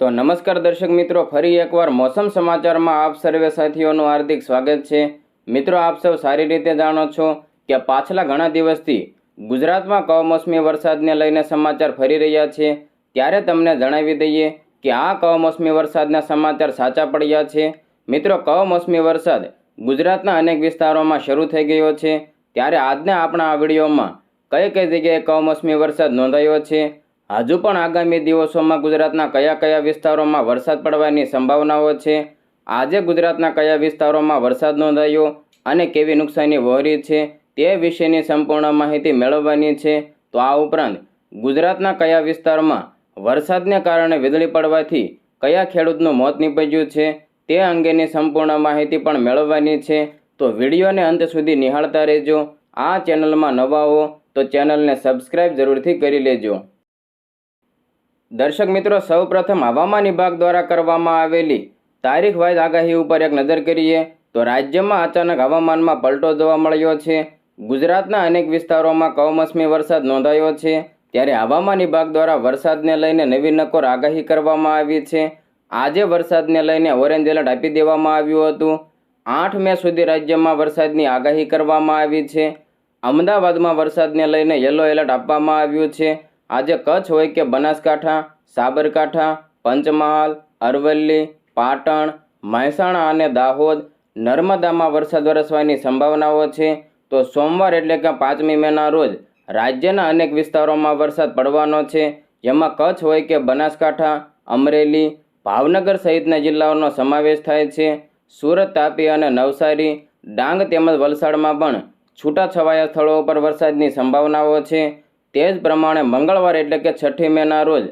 તો નમસ્કાર દર્શક મિત્રો, ફરી એકવાર મોસમ સમાચારમાં આપ સર્વે સાથીઓનું હાર્દિક સ્વાગત છે. મિત્રો, આપ સૌ સારી રીતે જાણો છો કે પાછલા ઘણા દિવસથી ગુજરાતમાં કમોસમી વરસાદને લઈને સમાચાર ફરી રહ્યા છે. ત્યારે તમને જણાવી દઈએ કે આ કમોસમી વરસાદના સમાચાર સાચા પડ્યા છે. મિત્રો, કમોસમી વરસાદ ગુજરાતના અનેક વિસ્તારોમાં શરૂ થઈ ગયો છે. ત્યારે આજના આપણા આ વિડીયોમાં કઈ કઈ જગ્યાએ કમોસમી વરસાદ નોંધાયો છે? હજુ પણ આગામી દિવસોમાં ગુજરાતના કયા કયા વિસ્તારોમાં વરસાદ પડવાની સંભાવનાઓ છે? આજે ગુજરાતના કયા વિસ્તારોમાં વરસાદ નોંધાયો અને કેવી નુકસાની વહોરી છે તે વિશેની સંપૂર્ણ માહિતી મેળવવાની છે. તો આ ઉપરાંત ગુજરાતના કયા વિસ્તારમાં વરસાદને કારણે વીજળી પડવાથી કયા ખેડૂતનું મોત નીપજ્યું છે તે અંગેની સંપૂર્ણ માહિતી પણ મેળવવાની છે. તો વિડીયોને અંત સુધી નિહાળતા રહેજો. આ ચેનલમાં નવા હો તો ચેનલને સબસ્ક્રાઈબ જરૂરથી કરી લેજો. દર્શક મિત્રો, સૌપ્રથમ હવામાન વિભાગ દ્વારા કરવામાં આવેલી તારીખ વાઇઝ આગાહી ઉપર એક નજર કરીએ તો રાજ્યમાં અચાનક હવામાનમાં પલટો જોવા મળ્યો છે. ગુજરાતના અનેક વિસ્તારોમાં કમોસમી વરસાદ નોંધાયો છે. ત્યારે હવામાન વિભાગ દ્વારા વરસાદને લઈને નવી નકોર આગાહી કરવામાં આવી છે. આજે વરસાદને લઈને ઓરેન્જ એલર્ટ આપી દેવામાં આવ્યું હતું. આઠ મે સુધી રાજ્યમાં વરસાદની આગાહી કરવામાં આવી છે. અમદાવાદમાં વરસાદને લઈને યલો એલર્ટ આપવામાં આવ્યું છે. આજે કચ્છ હોય કે બનાસકાંઠા, સાબરકાંઠા, પંચમહાલ, અરવલ્લી, પાટણ, મહેસાણા અને દાહોદ નર્મદામાં વરસાદ વરસવાની સંભાવનાઓ છે, તો સોમવાર એટલે કે પાંચમી મેના રોજ રાજ્યના અનેક વિસ્તારોમાં વરસાદ પડવાનો છે. જેમાં કચ્છ હોય કે બનાસકાંઠા, અમરેલી, ભાવનગર સહિતના જિલ્લાઓનો સમાવેશ થાય છે. સુરત, તાપી અને નવસારી, ડાંગ તેમજ વલસાડમાં પણ છૂટાછવાયા સ્થળો પર વરસાદની સંભાવનાઓ છે. તે જ પ્રમાણે મંગળવાર એટલે કે છઠ્ઠી મેના રોજ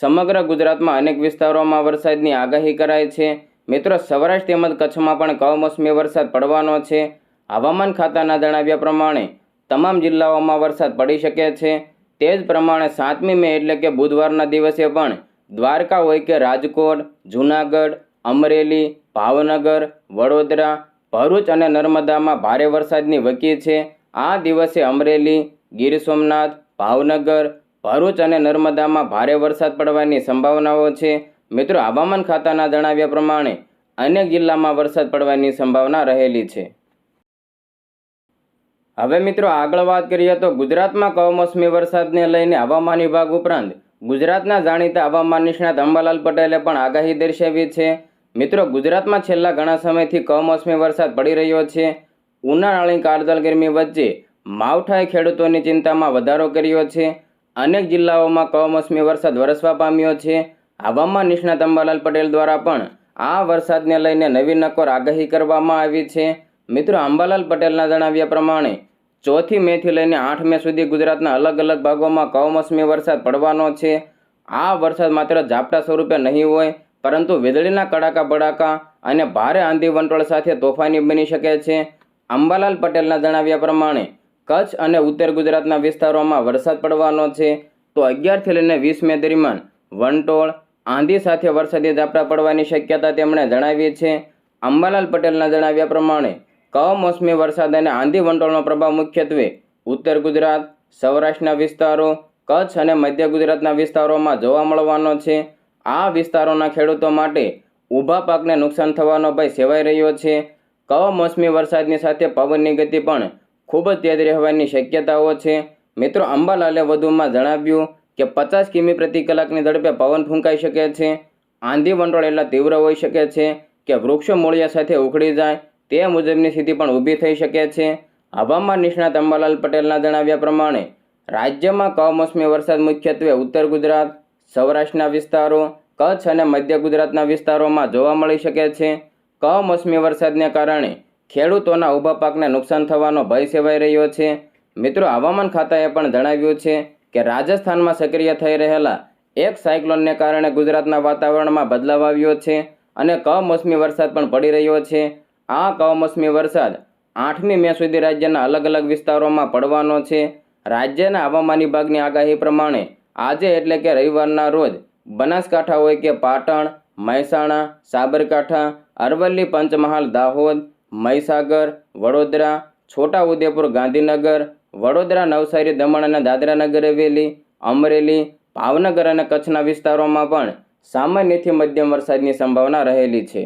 સમગ્ર ગુજરાતમાં અનેક વિસ્તારોમાં વરસાદની આગાહી કરાઈ છે. મિત્રો, સૌરાષ્ટ્ર તેમજ કચ્છમાં પણ કમોસમી વરસાદ પડવાનો છે. હવામાન ખાતાના જણાવ્યા પ્રમાણે તમામ જિલ્લાઓમાં વરસાદ પડી શકે છે. તે જ પ્રમાણે સાતમી મે એટલે કે બુધવારના દિવસે પણ દ્વારકા હોય કે રાજકોટ, જૂનાગઢ, અમરેલી, ભાવનગર, વડોદરા, ભરૂચ અને નર્મદામાં ભારે વરસાદની વકી છે. આ દિવસે અમરેલી, ગીર સોમનાથ ભાવનગર, ભરૂચ અને નર્મદામાં ભારે વરસાદ પડવાની સંભાવનાઓ છે. મિત્રો, હવામાન ખાતાના જણાવ્યા પ્રમાણે અનેક જિલ્લામાં વરસાદ પડવાની સંભાવના રહેલી છે. હવે મિત્રો, આગળ વાત કરીએ તો ગુજરાતમાં કમોસમી વરસાદને લઈને હવામાન વિભાગ ઉપરાંત ગુજરાતના જાણીતા હવામાન નિષ્ણાત અંબાલાલ પટેલે પણ આગાહી દર્શાવી છે. મિત્રો, ગુજરાતમાં છેલ્લા ઘણા સમયથી કમોસમી વરસાદ પડી રહ્યો છે. ઉનાળાની કાળઝાળ ગરમી વચ્ચે માવઠાએ ખેડૂતોની ચિંતામાં વધારો કર્યો છે. અનેક જિલ્લાઓમાં કમોસમી વરસાદ વરસવા પામ્યો છે. હવામાન નિષ્ણાત અંબાલાલ પટેલ દ્વારા પણ આ વરસાદને લઈને નવી નકોર આગાહી કરવામાં આવી છે. મિત્રો, અંબાલાલ પટેલના જણાવ્યા પ્રમાણે, ચોથી મેથી લઈને આઠ મે સુધી ગુજરાતના અલગ અલગ ભાગોમાં કમોસમી વરસાદ પડવાનો છે. આ વરસાદ માત્ર ઝાપટા સ્વરૂપે નહીં હોય, પરંતુ વીજળીના કડાકા બડાકા અને ભારે આંધી વંટોળ સાથે તોફાની બની શકે છે. અંબાલાલ પટેલના જણાવ્યા પ્રમાણે કચ્છ અને ઉત્તર ગુજરાતના વિસ્તારોમાં વરસાદ પડવાનો છે. તો અગિયારથી લઈને વીસ મે દરમિયાન વંટોળ, આંધી સાથે વરસાદી ઝાપટા પડવાની શક્યતા તેમણે જણાવી છે. અંબાલાલ પટેલના જણાવ્યા પ્રમાણે, કમોસમી વરસાદ અને આંધી વંટોળનો પ્રભાવ મુખ્યત્વે ઉત્તર ગુજરાત, સૌરાષ્ટ્રના વિસ્તારો, કચ્છ અને મધ્ય ગુજરાતના વિસ્તારોમાં જોવા મળવાનો છે. આ વિસ્તારોના ખેડૂતો માટે ઊભા પાકને નુકસાન થવાનો ભય સેવાઈ રહ્યો છે. કમોસમી વરસાદની સાથે પવનની ગતિ પણ ખૂબ જ તેજ રહેવાની શક્યતાઓ છે. મિત્રો, અંબાલાલે વધુમાં જણાવ્યું કે પચાસ કિમી પ્રતિ કલાકની ઝડપે પવન ફૂંકાઈ શકે છે. આંધી વંટોળ એટલા તીવ્ર હોઈ શકે છે કે વૃક્ષો મૂળિયા સાથે ઉખડી જાય તે મુજબની સ્થિતિ પણ ઊભી થઈ શકે છે. હવામાન નિષ્ણાત અંબાલાલ પટેલના જણાવ્યા પ્રમાણે, રાજ્યમાં કમોસમી વરસાદ મુખ્યત્વે ઉત્તર ગુજરાત, સૌરાષ્ટ્રના વિસ્તારો, કચ્છ અને મધ્ય ગુજરાતના વિસ્તારોમાં જોવા મળી શકે છે. કમોસમી વરસાદને કારણે ખેડૂતોના ઊભા પાકને નુકસાન થવાનો ભય સેવાઈ રહ્યો છે. મિત્રો, હવામાન ખાતાએ પણ જણાવ્યું છે કે રાજસ્થાનમાં સક્રિય થઈ રહેલા એક સાયક્લોનને કારણે ગુજરાતના વાતાવરણમાં બદલાવ આવ્યો છે અને કમોસમી વરસાદ પણ પડી રહ્યો છે. આ કમોસમી વરસાદ આઠમી મે સુધી રાજ્યના અલગ અલગ વિસ્તારોમાં પડવાનો છે. રાજ્યના હવામાન વિભાગની આગાહી પ્રમાણે આજે એટલે કે રવિવારના રોજ બનાસકાંઠા હોય કે પાટણ, મહેસાણા, સાબરકાંઠા, અરવલ્લી, પંચમહાલ, દાહોદ મહીસાગર, વડોદરા, છોટાઉદેપુર, ગાંધીનગર, વડોદરા, નવસારી, દમણ અને દાદરા નગર હવેલી અમરેલી, ભાવનગર અને કચ્છના વિસ્તારોમાં પણ સામાન્યથી મધ્યમ વરસાદની સંભાવના રહેલી છે.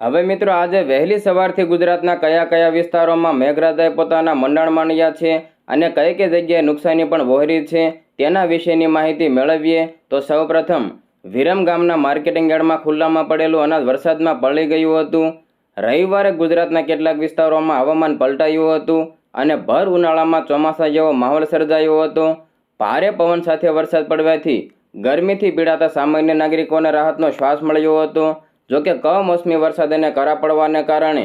હવે મિત્રો આજે વહેલી સવારથી ગુજરાતના કયા કયા વિસ્તારોમાં મેઘરાજાએ પોતાના મંડાણ માંડ્યા છે અને કઈ કઈ જગ્યાએ નુકસાની પણ વહોરી છે તેના વિશેની માહિતી મેળવીએ તો સૌપ્રથમ વિરમ ગામના માર્કેટિંગ યાર્ડમાં ખુલ્લામાં પડેલું અનાજ વરસાદમાં પલળી ગયું હતું. રવિવારે ગુજરાતના કેટલાક વિસ્તારોમાં હવામાન પલટાયું હતું અને ભર ઉનાળામાં ચોમાસા જેવો માહોલ સર્જાયો હતો. ભારે પવન સાથે વરસાદ પડવાથી ગરમીથી પીડાતા સામાન્ય નાગરિકોને રાહતનો શ્વાસ મળ્યો હતો. જોકે કમોસમી વરસાદ અને કરા પડવાને કારણે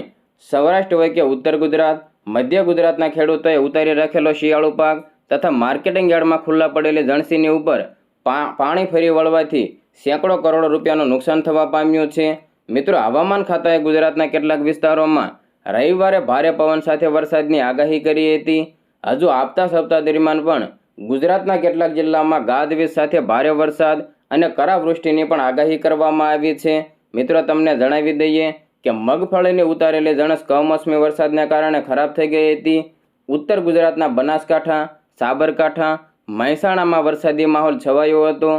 સૌરાષ્ટ્ર હોય કે ઉત્તર ગુજરાત, મધ્ય ગુજરાતના ખેડૂતોએ ઉતારી રાખેલો શિયાળુ પાક તથા માર્કેટિંગ યાર્ડમાં ખુલ્લા પડેલી જણસીની ઉપર પાણી ફરી વળવાથી સેંકડો કરોડ રૂપિયાનું નુકસાન થવા પામ્યું છે. મિત્રો, હવામાન ખાતાએ ગુજરાતના કેટલાક વિસ્તારોમાં રવિવારે ભારે પવન સાથે વરસાદની આગાહી કરી હતી. હજુ આવતા સપ્તાહ દરમિયાન પણ ગુજરાતના કેટલાક જિલ્લામાં ગાજવીજ સાથે ભારે વરસાદ અને કરાવૃષ્ટિની પણ આગાહી કરવામાં આવી છે. મિત્રો, તમને જણાવી દઈએ કે મગફળીની ઉતારેલી જણસ કમોસમી વરસાદને કારણે ખરાબ થઈ ગઈ હતી. ઉત્તર ગુજરાતના બનાસકાંઠા, સાબરકાંઠા, મહેસાણામાં વરસાદી માહોલ છવાયો હતો.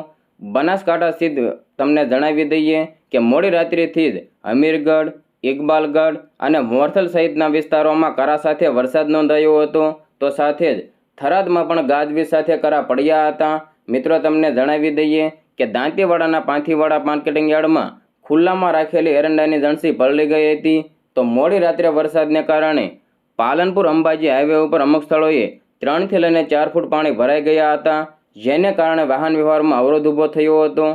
બનાસકાંઠા સ્થિત તમને જણાવી દઈએ કે મોડી રાત્રિથી જ અમીરગઢ, ઇકબાલગઢ અને મોરથલ સહિતના વિસ્તારોમાં કરા સાથે વરસાદ નોંધાયો હતો. તો સાથે જ થરાદમાં પણ ગાજવીજ સાથે કરા પડ્યા હતા. મિત્રો, તમને જણાવી દઈએ કે દાંતીવાડાના પાંથીવાડા માર્કેટિંગ યાર્ડમાં ખુલ્લામાં રાખેલી એરંડાની જણસી પલળી ગઈ હતી. તો મોડી રાત્રે વરસાદને કારણે પાલનપુર અંબાજી હાઈવે ઉપર અમુક સ્થળોએ ત્રણથી લઈને ચાર ફૂટ પાણી ભરાઈ ગયા હતા. જેને કારણે વાહન વ્યવહારમાં અવરોધ ઊભો થયો હતો.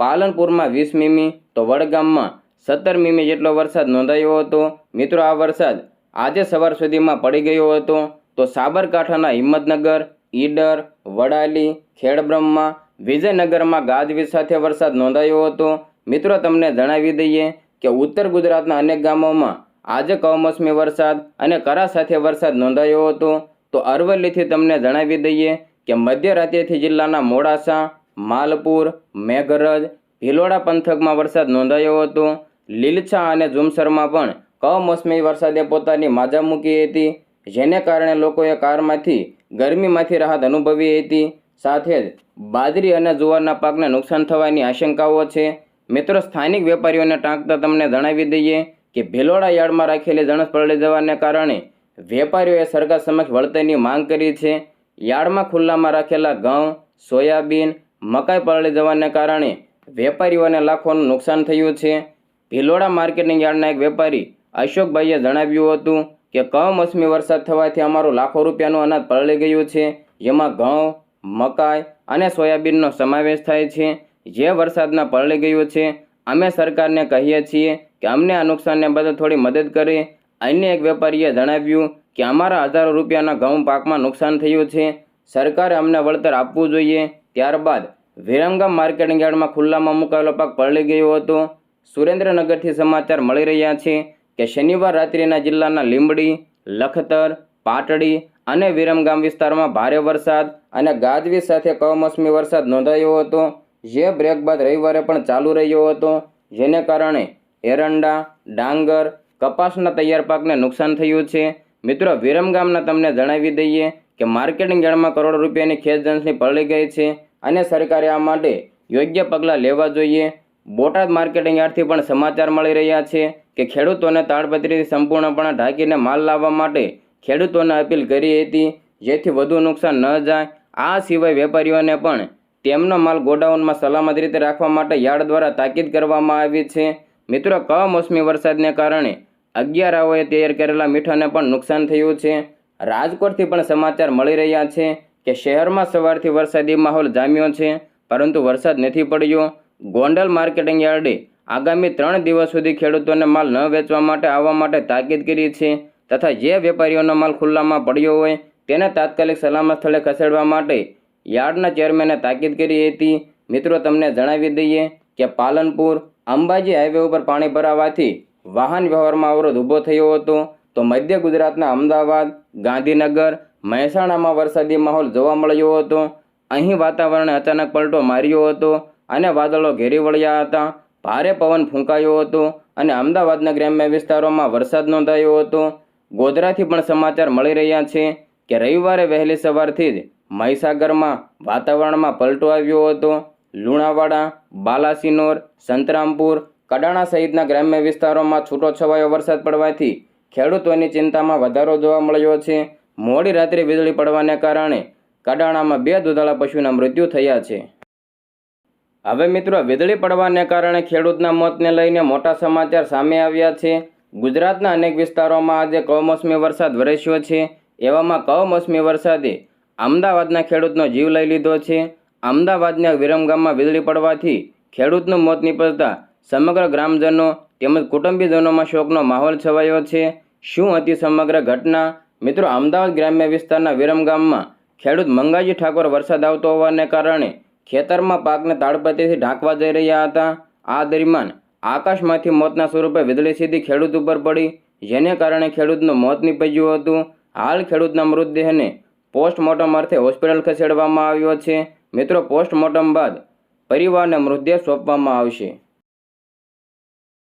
પાલનપુરમાં વીસ મીમી, તો વડગામમાં સત્તર મીમી જેટલો વરસાદ નોંધાયો હતો. મિત્રો, આ વરસાદ આજે સવાર સુધીમાં પડી ગયો હતો. તો સાબરકાંઠાના હિંમતનગર, ઈડર, વડાલી, ખેડબ્રહ્મા, વિજયનગરમાં ગાજવીજ સાથે વરસાદ નોંધાયો હતો. મિત્રો, તમને જણાવી દઈએ કે ઉત્તર ગુજરાતના અનેક ગામોમાં આજે કમોસમી વરસાદ અને કરા સાથે વરસાદ નોંધાયો હતો. તો અરવલ્લીથી તમને જણાવી દઈએ કે મધ્યરાત્રિથી જિલ્લાના મોડાસા માલપુર, મેઘરજ, ભિલોડા પંથકમાં વરસાદ નોંધાયો હતો. લીલછા અને ઝુમસરમાં પણ કમોસમી વરસાદે પોતાની માજા મૂકી હતી, જેને કારણે લોકોએ કારમાંથી ગરમીમાંથી રાહત અનુભવી હતી. સાથે જ બાજરી અને જુવારના પાકને નુકસાન થવાની આશંકાઓ છે. મિત્રો, સ્થાનિક વેપારીઓને ટાંકતા તમને જણાવી દઈએ કે ભેલોડા યાર્ડમાં રાખેલી જણસ પલળી જવાને કારણે વેપારીઓએ સરકાર સમક્ષ વળતરની માંગ કરી છે. યાર્ડમાં ખુલ્લામાં રાખેલા ઘઉં, સોયાબીન મકાઈ પલળી જવાને કારણે વેપારીઓને લાખોનું નુકસાન થયું છે. ભિલોડા માર્કેટિંગ યાર્ડના એક વેપારી અશોકભાઈએ જણાવ્યું હતું કે કમોસમી વરસાદ થવાથી અમારું લાખો રૂપિયાનું અનાજ પલળી ગયું છે. જેમાં ઘઉં, મકાઈ અને સોયાબીનનો સમાવેશ થાય છે. જે વરસાદના પલળી ગયું છે, અમે સરકારને કહીએ છીએ કે, અમને આ નુકસાનને બદલ થોડી મદદ કરે. અન્ય એક વેપારીએ જણાવ્યું કે, અમારા હજારો રૂપિયાના ઘઉં પાકમાં નુકસાન થયું છે. સરકારે અમને વળતર આપવું જોઈએ. ત્યારબાદ વિરમગામ માર્કેટિંગ યાર્ડમાં ખુલ્લામાં મુકાયેલો પાક પલળી ગયો હતો. સુરેન્દ્રનગરથી સમાચાર મળી રહ્યા છે કે શનિવાર રાત્રિના જિલ્લાના લીંબડી, લખતર, પાટડી અને વિરમગામ વિસ્તારમાં ભારે વરસાદ અને ગાજવીજ સાથે કમોસમી વરસાદ નોંધાયો હતો, જે બ્રેક બાદ રવિવારે પણ ચાલુ રહ્યો હતો, જેને કારણે એરંડા, ડાંગર, કપાસના તૈયાર પાકને નુકસાન થયું છે. મિત્રો, વિરમગામના તમને જણાવી દઈએ કે માર્કેટિંગ યાર્ડમાં કરોડો રૂપિયાની ખેત જણસની પલળી ગઈ છે અને સરકારે આ માટે યોગ્ય પગલાં લેવા જોઈએ. બોટાદ માર્કેટિંગ યાર્ડથી પણ સમાચાર મળી રહ્યા છે કે ખેડૂતોને તાડપત્રીથી સંપૂર્ણપણે ઢાંકીને માલ લાવવા માટે ખેડૂતોને અપીલ કરી હતી. જેથી વધુ નુકસાન ન જાય. આ સિવાય વેપારીઓને પણ તેમનો માલ ગોડાઉનમાં સલામત રીતે રાખવા માટે યાર્ડ દ્વારા તાકીદ કરવામાં આવી છે. મિત્રો, કમોસમી વરસાદને કારણે અગિયારાઓએ તૈયાર કરેલા મીઠાને પણ નુકસાન થયું છે. રાજકોટથી પણ સમાચાર મળી રહ્યા છે કે શહેરમાં સવારથી વરસાદી માહોલ જામ્યો છે, પરંતુ વરસાદ નથી પડ્યો. ગોંડલ માર્કેટિંગ યાર્ડે આગામી ત્રણ દિવસ સુધી ખેડૂતોને માલ ન વેચવા માટે આવવા માટે તાકીદ કરી છે તથા જે વેપારીઓનો માલ ખુલ્લામાં પડ્યો હોય તેને તાત્કાલિક સલામત સ્થળે ખસેડવા માટે યાર્ડના ચેરમેને તાકીદ કરી હતી. મિત્રો, તમને જણાવી દઈએ કે પાલનપુર અંબાજી હાઈવે ઉપર પાણી ભરાવાથી વાહન વ્યવહારમાં અવરોધ ઊભો થયો હતો. તો મધ્ય ગુજરાતના અમદાવાદ ગાંધીનગર, મહેસાણામાં વરસાદી માહોલ જોવા મળ્યો હતો. અહીં વાતાવરણે અચાનક પલટો માર્યો હતો અને વાદળો ઘેરી વળ્યા હતા. ભારે પવન ફૂંકાયો હતો અને અમદાવાદના ગ્રામ્ય વિસ્તારોમાં વરસાદ નોંધાયો હતો. ગોધરાથી પણ સમાચાર મળી રહ્યા છે કે રવિવારે વહેલી સવારથી જ મહીસાગરમાં વાતાવરણમાં પલટો આવ્યો હતો. લુણાવાડા, બાલાસિનોર, સંતરામપુર, કડાણા સહિતના ગ્રામ્ય વિસ્તારોમાં છૂટો છવાયો વરસાદ પડવાથી ખેડૂતોની ચિંતામાં વધારો જોવા મળ્યો છે. મોડી રાત્રે વીજળી પડવાને કારણે કડાણામાં બે દુધાળા પશુના મૃત્યુ થયા છે. હવે મિત્રો, વીજળી પડવાને કારણે ખેડૂતના મોતને લઈને મોટા સમાચાર સામે આવ્યા છે. ગુજરાતના અનેક વિસ્તારોમાં આજે કમોસમી વરસાદ વરસ્યો છે. એવામાં કમોસમી વરસાદે અમદાવાદના ખેડૂતનો જીવ લઈ લીધો છે. અમદાવાદના વિરમગામમાં વીજળી પડવાથી ખેડૂતનું મોત નીપજતા સમગ્ર ગ્રામજનો તેમજ કુટુંબીજનોમાં શોકનો માહોલ છવાયો છે. શું હતી સમગ્ર ઘટના? મિત્રો, અમદાવાદ ગ્રામ્ય વિસ્તારના વિરમગામમાં ખેડૂત મંગાજી ઠાકોર વરસાદ આવતો હોવાને કારણે ખેતરમાં પાકને તાડપત્રીથી ઢાંકવા જઈ રહ્યા હતા. આ દરમિયાન આકાશમાંથી મોતના સ્વરૂપે વીજળી સીધી ખેડૂત ઉપર પડી, જેને કારણે ખેડૂતનું મોત નીપજ્યું હતું. હાલ ખેડૂતના મૃતદેહને પોસ્ટમોર્ટમ અર્થે હોસ્પિટલ ખસેડવામાં આવ્યો છે. મિત્રો, પોસ્ટમોર્ટમ બાદ પરિવારને મૃતદેહ સોંપવામાં આવશે.